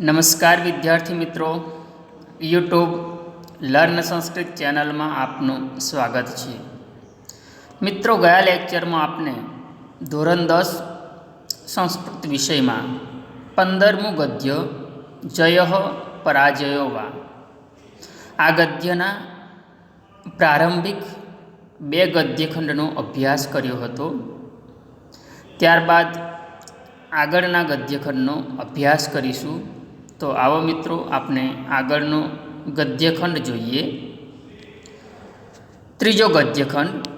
નમસ્કાર વિદ્યાર્થી મિત્રો. યુટ્યુબ લર્ન સંસ્કૃત ચેનલમાં આપનું સ્વાગત છે. મિત્રો, ગયા લેક્ચરમાં આપને ધોરણ દસ સંસ્કૃત વિષયમાં પંદરમું ગદ્ય જય પરાજયો વા. આ ગદ્યના પ્રારંભિક બે ગદ્યખંડનો અભ્યાસ કર્યો હતો. ત્યારબાદ આગળના ગદ્યખંડનો અભ્યાસ કરીશું. તો આવો મિત્રો, આપણે આગળનો ગદ્યખંડ જોઈએ. ત્રીજો ગદ્યખંડ.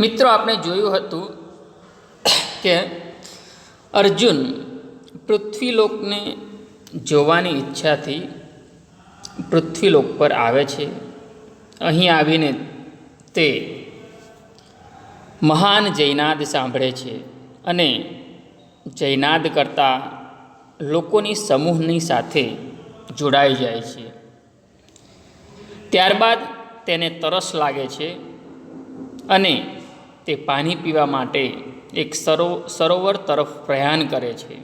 મિત્રો, આપણે જોયું હતું કે અર્જુન પૃથ્વીલોકને જોવાની ઈચ્છાથી પૃથ્વીલોક પર આવે છે. અહીં આવીને તે મહાન જૈનાદ સાંભળે છે અને જૈનાદ કરતાં લોકોની સમૂહની સાથે જોડાઈ જાય છે. ત્યારબાદ તેને તરસ લાગે છે અને તે પાણી પીવા માટે એક સરો, સરોવર તરફ પ્રયાણ કરે છે.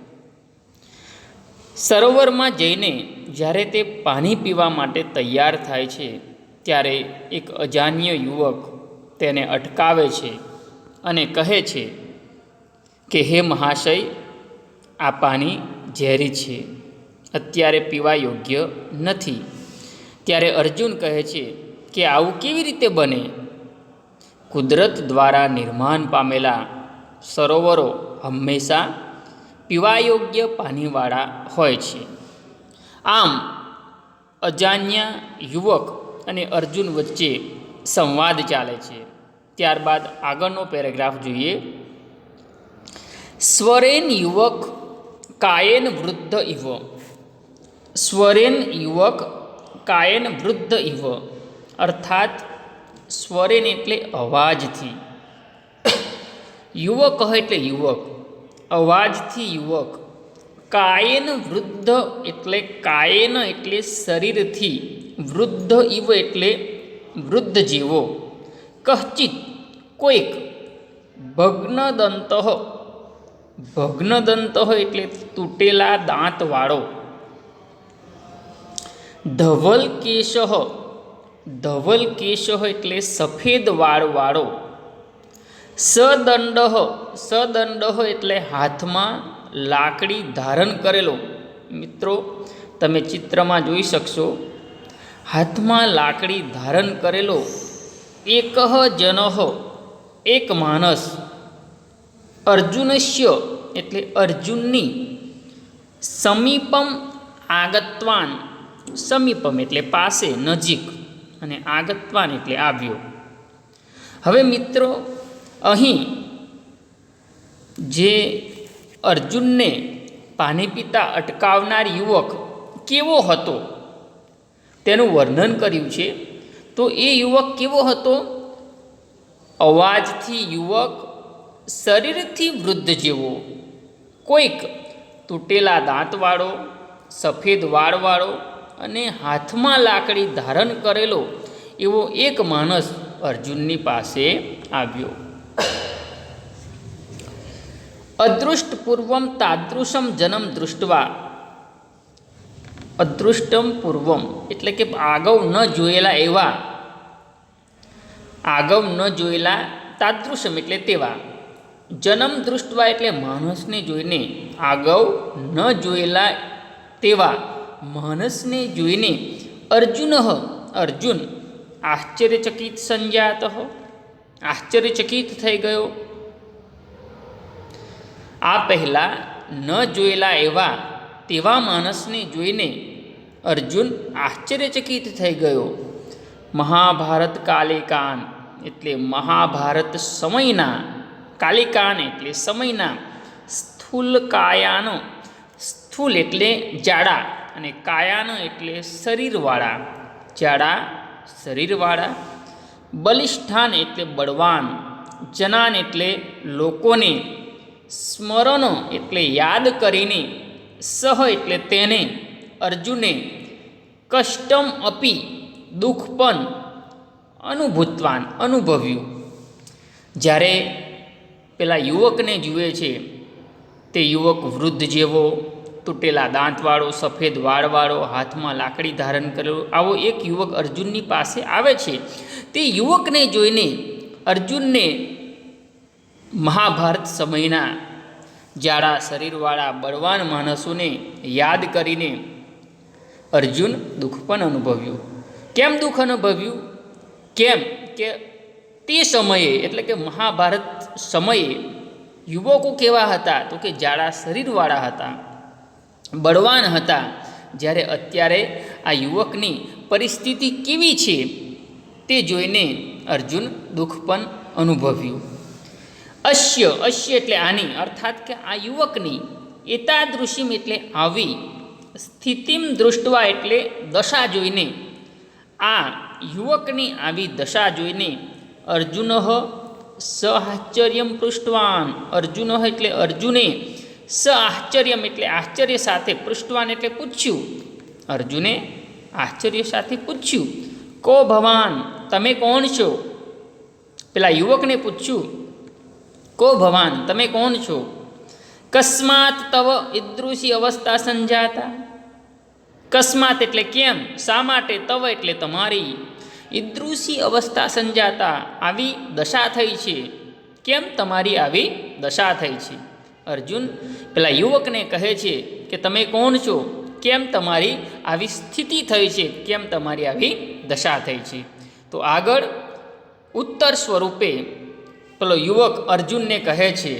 સરોવરમાં જઈને જ્યારે તે પાણી પીવા માટે તૈયાર થાય છે ત્યારે એક અજાન્ય યુવક તેને અટકાવે છે અને કહે છે કે, હે મહાશય, આ પાણી ઝેરી છે. અત્યારે પીવા યોગ્ય નથી. ત્યારે અર્જુન કહે છે કે, આવું કેવી રીતે બને? કુદરત દ્વારા નિર્માણ પામેલા સરોવરો હંમેશા પીવા યોગ્ય પાણીવાળા હોય છે. આમ અજાણ્યા યુવક અને અર્જુન વચ્ચે સંવાદ ચાલે છે. ત્યારબાદ આગળનો પેરેગ્રાફ જોઈએ. સ્વરેન યુવક, કાયન વૃદ્ધ ઇવ સ્વરેન યુવક, કાયન વૃદ્ધ ઇવ અર્થાત, સ્વરેન એટલે અવાજથી. યુવક એટલે યુવક. અવાજથી યુવક. કાયન વૃદ્ધ એટલે કાયન એટલે શરીરથી. વૃદ્ધ ઇવ એટલે વૃદ્ધ જેવો. કહચિત કોઈક ભગ્નદંત. ભગ્નદંત એટલે તૂટેલા દાંતવાળો. ધવલ કેશ ધવલ કેશ એટલે સફેદ વાળવાળો. સદંડ. સદંડ એટલે હાથમાં લાકડી ધારણ કરેલો. મિત્રો, તમે ચિત્રમાં જોઈ શકશો હાથમાં લાકડી ધારણ કરેલો એક જનહ એક માણસ. અર્જુનશ્ય એટલે અર્જુનની સમીપમ આગતવાન, સમીપમ એટલે પાસે, નજીક, અને આગતવાન એટલે આવ્યો. હવે મિત્રો, અહીં જે અર્જુનને પાણી પીતા અટકાવનાર યુવક કેવો હતો? તેનું વર્ણન કર્યું છે. તો એ યુવક કેવો હતો? અવાજથી યુવક શરીરથી વૃદ્ધ જેવો. કોઈક તૂટેલા દાંતવાળો, સફેદ વાળવાળો અને હાથમાં લાકડી ધારણ કરેલો એવો એક માણસ અર્જુનની પાસે આવ્યો. અદૃષ્ટપૂર્વમ તાદૃશમ જન્મ દૃષ્ટવા અદૃષ્ટમ પૂર્વમ. એટલે કે આગવ ન જોયેલા એવા. આગવ ન જોયેલા તાદૃશમ એટલે તેવા. જન્મ દૃષ્ટવા એટલે માણસને જોઈને, આગવ ન જોયેલા તેવા. માણસને જોઈને અર્જુન અર્જુન, આશ્ચર્યચકિત સંજાત, આશ્ચર્યચકિત થઈ ગયો. આ પહેલાં ન જોયેલા એવા તેવા માણસને જોઈને અર્જુન આશ્ચર્યચકિત થઈ ગયો. મહાભારત કાલિકાન એટલે મહાભારત સમયના, કાલિકાન એટલે સમયના સ્થૂલ કાયાનો, સ્થૂલ એટલે જાડા અને કાયાનો એટલે શરીરવાળા. જાડા શરીરવાળા, બલિષ્ઠાન એટલે બળવાન, જનાન એટલે લોકોને, સ્મરણો એટલે યાદ કરીને સહ એટલે તેને, અર્જુને કષ્ટમ અપી દુઃખ પણ અનુભૂતવાન, અનુભવ્યું. જ્યારે પેલા યુવકને જુએ છે, તે યુવક વૃદ્ધ જેવો, તૂટેલા દાંતવાળો, સફેદ વાળવાળો, હાથમાં લાકડી ધારણ કરેલો, આવો એક યુવક અર્જુનની પાસે આવે છે. તે યુવકને જોઈને અર્જુનને મહાભારત સમયના જાડા શરીરવાળા બળવાન માણસોને યાદ કરીને અર્જુન દુઃખ પણ અનુભવ્યું. કેમ દુઃખ અનુભવ્યું? કેમ કે તે સમયે, એટલે કે મહાભારત સમયે, યુવકો કેવા હતા? તો કે જાડા શરીરવાળા હતા, બળવાન હતા. જ્યારે અત્યારે આ યુવકની પરિસ્થિતિ કેવી છે તે જોઈને અર્જુન દુઃખ પણ અનુભવ્યું. અશ્ય અશ્ય એટલે આની, અર્થાત કે આ યુવકની એતાદૃશિમ એટલે આવી, સ્થિતિમ દૃષ્ટવા એટલે દશા જોઈને, આ યુવકની આવી દશા જોઈને અર્જુન સ આશ્ચર્યમ પૃષ્ઠવાન અર્જુન એટલે અર્જુને સ આશ્ચર્યમ એટલે આશ્ચર્ય સાથે પૃષ્ઠવાન એટલે પૂછ્યું. અર્જુને આશ્ચર્ય સાથે પૂછ્યું, કો ભવાન, તમે કોણ છો? પેલા યુવકને પૂછ્યું કો ભવાન? તમે કોણ છો? કસ્માત તવ ઈદૃશી અવસ્થા સંજાતા. કસ્માત એટલે કેમ? શા માટે તવ એટલે તમારી? ઈદૃશી અવસ્થા સંજાતા આવી દશા થઈ છે. કેમ તમારી આવી દશા થઈ છે? અર્જુન પેલા યુવકને કહે છે કે તમે કોણ છો? કેમ તમારી આવી સ્થિતિ થઈ છે? કેમ તમારી આવી દશા થઈ છે? તો આગળ ઉત્તર સ્વરૂપે પેલો યુવક અર્જુનને કહે છે,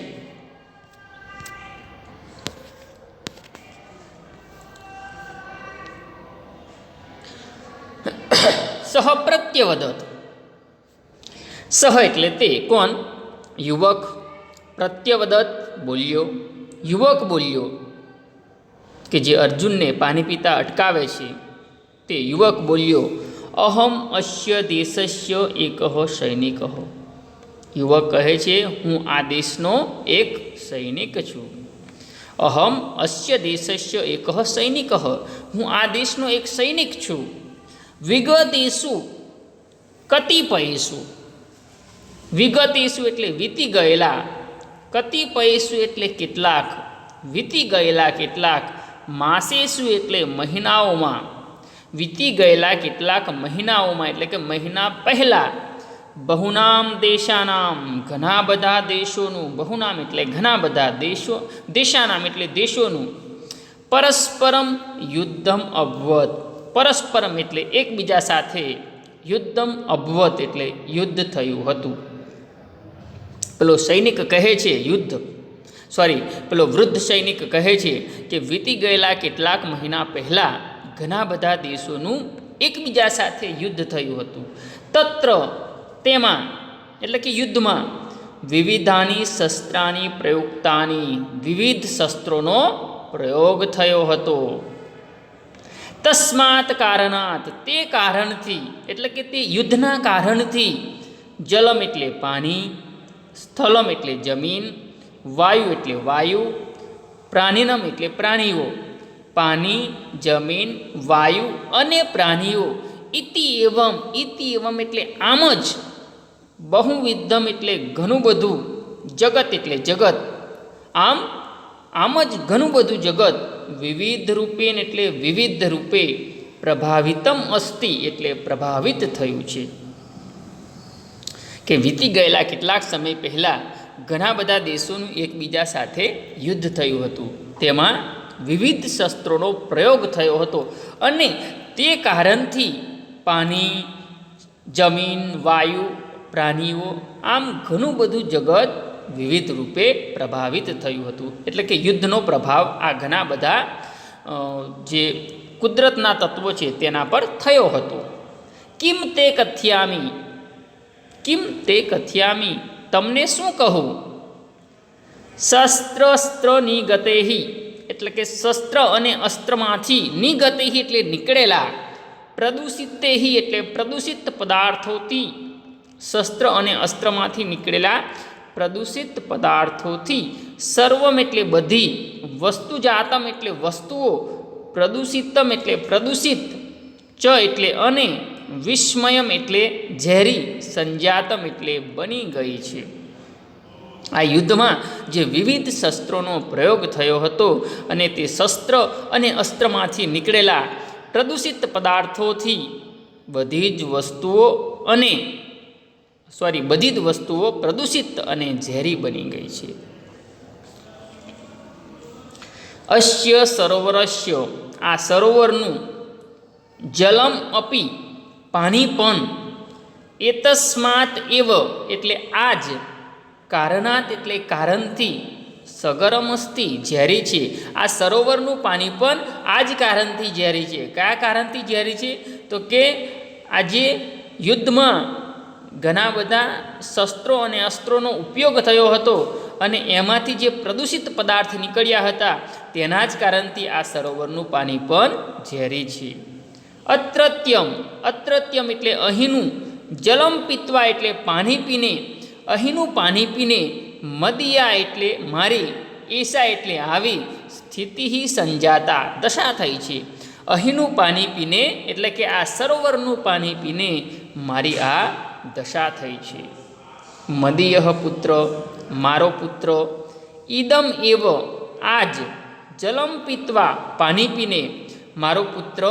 સહ પ્રત્યવદત સહ એટલે તે, કોણ? યુવક પ્રત્યવદત બોલ્યો, યુવક બોલ્યો કે જે અર્જુનને પાણી પીતા અટકાવે છે, તે યુવક બોલ્યો, અહમ અશ્ય દેશસ્ય એક સૈનિક. યુવક કહે છે, હું આ દેશનો એક સૈનિક છું. અહમ અસ્ય દેશસ્ય એક સૈનિક. હું આ દેશનો એક સૈનિક છું. વિગતેશુ કતિપયેશુ. વિગતેશુ એટલે વીતી ગયેલા. કતિપયેશુ એટલે કેટલાક. વીતી ગયેલા કેટલાક. માસેશુ એટલે મહિનાઓમાં. વીતી ગયેલા કેટલાક મહિનાઓમાં એટલે કે મહિના પહેલાં. બહુનામ દેશાનામ, ઘણા બધા દેશોનું, બહુનામ એટલે ઘણા બધા દેશો, દેશાનામ એટલે દેશોનું. પરસ્પરમ યુદ્ધમ અભવત. પરસ્પરમ એટલે એકબીજા સાથે યુદ્ધમ અભવત એટલે યુદ્ધ થયું હતું. પેલો સૈનિક કહે છે યુદ્ધ. સોરી પેલો વૃદ્ધ સૈનિક કહે છે કે વીતી ગયેલા કેટલાક મહિના પહેલાં ઘણા બધા દેશોનું એકબીજા સાથે યુદ્ધ થયું હતું. તત્ર તેમાં, એટલે કે યુદ્ધમાં, વિવિધાની શસ્ત્રાની પ્રયુક્તાની વિવિધ શસ્ત્રોનો પ્રયોગ થયો હતો. તસ્માત કારણાત તે કારણથી, એટલે કે તે યુદ્ધના કારણથી, જલમ એટલે પાણી, સ્થલમ એટલે જમીન, વાયુ એટલે વાયુ, પ્રાણીનમ એટલે પ્રાણીઓ, પાણી, જમીન, વાયુ અને પ્રાણીઓ, ઇતિ એવમ ઇતિ એવમ એટલે આમ જ બહુવિધમ એટલે ઘણું બધું જગત એટલે જગત. આમ આમ જ ઘણું બધું જગત વિવિધ રૂપે એટલે વિવિધ રૂપે પ્રભાવિતમ અસ્તિ એટલે પ્રભાવિત થયું છે. કે વીતી ગયેલા કેટલાક સમય પહેલાં ઘણા બધા દેશોનું એકબીજા સાથે યુદ્ધ થયું હતું. તેમાં વિવિધ શસ્ત્રોનો પ્રયોગ થયો હતો અને તે કારણથી પાણી, જમીન, વાયુ પ્રાણીઓ આમ ઘણું બધું જગત વિવિધ રૂપે પ્રભાવિત થયું હતું. એટલે કે યુદ્ધનો પ્રભાવ આ ઘણા બધા જે કુદરતના તત્વો છે તેના પર થયો હતો. કિમ તે કથ્યામી? કિમ તે કથ્યામી? તમને શું કહું? શસ્ત્રસ્ત્ર ગતેહી એટલે કે શસ્ત્ર અને અસ્ત્રમાંથી નિગતેહી એટલે નીકળેલા, પ્રદૂષિતેહી એટલે પ્રદૂષિત પદાર્થોથી શસ્ત્ર અને અસ્ત્રમાંથી નીકળેલા પ્રદૂષિત પદાર્થોથી સર્વમ એટલે બધી વસ્તુજાતમ એટલે વસ્તુઓ, પ્રદૂષિતમ એટલે પ્રદૂષિત, ચ એટલે અને, વિસ્મયમ એટલે ઝેરી, સંજાતમ એટલે બની ગઈ છે. આ યુદ્ધમાં જે વિવિધ શસ્ત્રોનો પ્રયોગ થયો હતો અને તે શસ્ત્ર અને અસ્ત્રમાંથી નીકળેલા પ્રદૂષિત પદાર્થોથી બધી જ વસ્તુઓ અને સોરી, બધી જ વસ્તુઓ પ્રદૂષિત અને ઝેરી બની ગઈ છે. અશ્ય સરોવરશ્ય આ સરોવરનું જલમ અપી પાણી પણ એતસ્માત એવ એટલે આ જ કારણાત એટલે કારણથી સગરમસ્તી ઝેરી છે. આ સરોવરનું પાણી પણ આ જ કારણથી ઝેરી છે. કયા કારણથી ઝેરી છે? તો કે આજે યુદ્ધમાં ઘણા બધા શસ્ત્રો અને અસ્ત્રોનો ઉપયોગ થયો હતો અને એમાંથી જે પ્રદૂષિત પદાર્થ નીકળ્યા હતા, તેના જ કારણથી આ સરોવરનું પાણી પણ ઝેરી છે. અત્રત્યમ અત્રત્યમ એટલે અહીંનું, જલમ પીતવા એટલે પાણી પીને, અહીંનું પાણી પીને, મદિયા એટલે મારી એસા એટલે આવી સ્થિતિ સંજાતા, દશા થઈ છે. અહીંનું પાણી પીને, એટલે કે આ સરોવરનું પાણી પીને મારી આ દશા થઈ છે. મદીયહ પુત્ર, મારો પુત્ર, ઈદમ એવ આજ જલમ પીતવા પાણી પીને. મારો પુત્ર,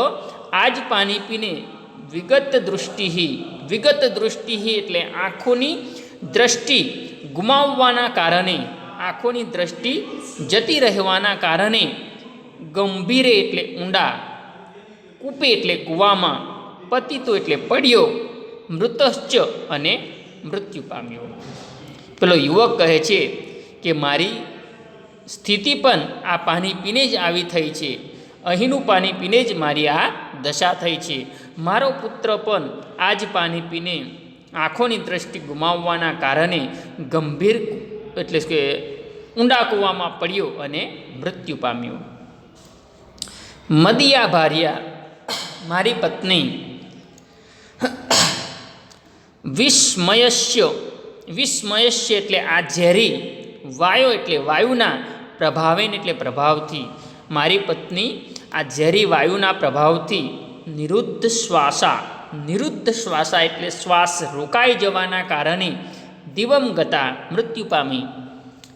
આજ પાણી પીને વિગત દૃષ્ટિ વિગત દૃષ્ટિ એટલે આંખોની દ્રષ્ટિ ગુમાવવાના કારણે, આંખોની દ્રષ્ટિ જતી રહેવાના કારણે, ગંભીરે એટલે ઊંડા, કૂપે એટલે કૂવામાં પતિતો એટલે પડ્યો. મૃતશ્ચ અને મૃત્યુ પામ્યો પેલો યુવક કહે છે કે મારી સ્થિતિ પણ આ પાણી પીને જ આવી થઈ છે. અહીંનું પાણી પીને જ મારી આ દશા થઈ છે. મારો પુત્ર પણ આ જ પાણી પીને આંખોની દ્રષ્ટિ ગુમાવવાના કારણે ગંભીર એટલે કે ઊંડા કૂવામાં પડ્યો અને મૃત્યુ પામ્યો મદિયા ભાર્યા, મારી પત્ની વિસ્મયસ્ય વિસ્મયસ્ય એટલે આ ઝેરી વાયો એટલે વાયુના પ્રભાવેન એટલે પ્રભાવથી. મારી પત્ની આ ઝેરી વાયુના પ્રભાવથી નિરુદ્ધ શ્વાસા નિરુદ્ધ શ્વાસા એટલે શ્વાસ રોકાઈ જવાના કારણે દિવમ ગતા મૃત્યુ પામી.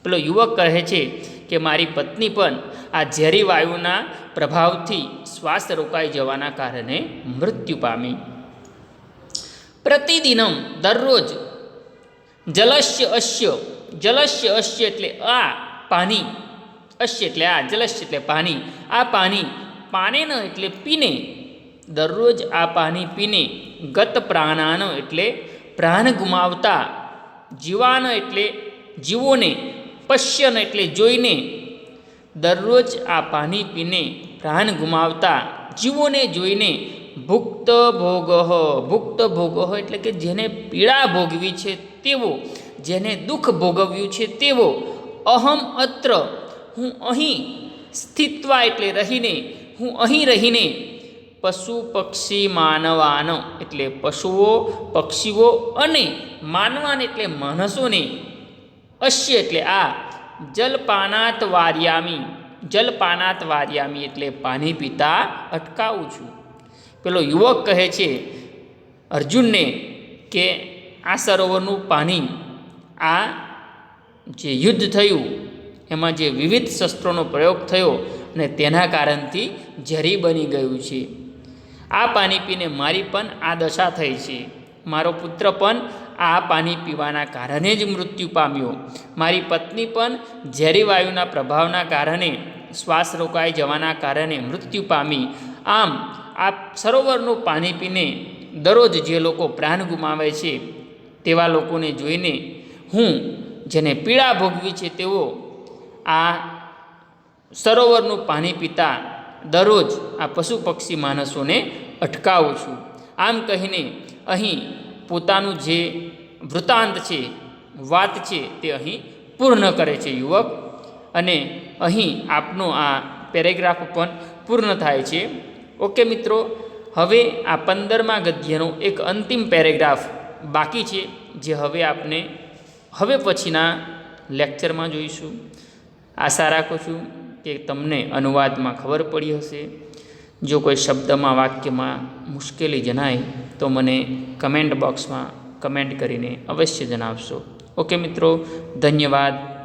પેલો યુવક કહે છે કે મારી પત્ની પણ આ ઝેરી વાયુના પ્રભાવથી શ્વાસ રોકાઈ જવાના કારણે મૃત્યુ પામી. પ્રતિદિનમ દરરોજ. જલસ્ય અશ્ય જલસ્ય અશ્ય એટલે આ પાણી. અશ્ય એટલે આ, જલસ્ય એટલે પાણી. આ પાણી પાનેન એટલે પીને. દરરોજ આ પાણી પીને ગત પ્રાણાનો એટલે પ્રાણ ગુમાવતા. જીવાન એટલે જીવોને, પશ્યન એટલે જોઈને. દરરોજ આ પાણી પીને પ્રાણ ગુમાવતા. જીવોને જોઈને ભુક્ત ભોગહ ભુક્ત ભોગહ એટલે કે જેને પીડા ભોગવી છે તેવો, જેને દુઃખ ભોગવ્યું છે તેવો. અહમ અત્ર, હું અહીં સ્થિત્વા એટલે રહીને, હું અહીં રહીને પશુ પક્ષી માનવાનો એટલે પશુઓ, પક્ષીઓ અને માનવાન એટલે માણસોને. અશ્ય એટલે આ જલપાનાત વાર્યામી જલપાનાત વાર્યામી એટલે પાણી પીતા અટકાવું છું. પેલો યુવક કહે છે, અર્જુનને કે આ સરોવરનું પાણી, આ જે યુદ્ધ થયું, એમાં જે વિવિધ શસ્ત્રોનો પ્રયોગ થયો અને તેના કારણથી ઝેરી બની ગયું છે. આ પાણી પીને મારી પણ આ દશા થઈ છે. મારો પુત્ર પણ આ પાણી પીવાના કારણે જ મૃત્યુ પામ્યો. મારી પત્ની પણ ઝેરી વાયુના પ્રભાવના કારણે શ્વાસ રોકાઈ જવાના કારણે મૃત્યુ પામી. આમ આ સરોવરનું પાણી પીને દરરોજ જે લોકો પ્રાણ ગુમાવે છે, તેવા લોકોને જોઈને હું, જેને પીડા ભોગવી છે, તેઓ આ સરોવરનું પાણી પીતા દરરોજ આ પશુ પક્ષી માણસોને અટકાવું છું. આમ કહીને અહીં પોતાનું જે વૃતાંત છે, વાત છે, તે અહીં પૂર્ણ કરે છે, યુવક. અને અહીં આપનો આ પેરેગ્રાફ પણ પૂર્ણ થાય છે. ઓકે મિત્રો, હવે આ પંદરમા ગદ્યનો એક અંતિમ પેરેગ્રાફ બાકી છે, જે હવે આપને હવે પછીના લેક્ચરમાં જોઈશું. આશા રાખું છું કે તમને અનુવાદમાં ખબર પડી હશે. જો કોઈ શબ્દમાં, વાક્યમાં મુશ્કેલી જણાય, તો મને કમેન્ટ બોક્સમાં કમેન્ટ કરીને અવશ્ય જણાવશો. ઓકે મિત્રો, ધન્યવાદ.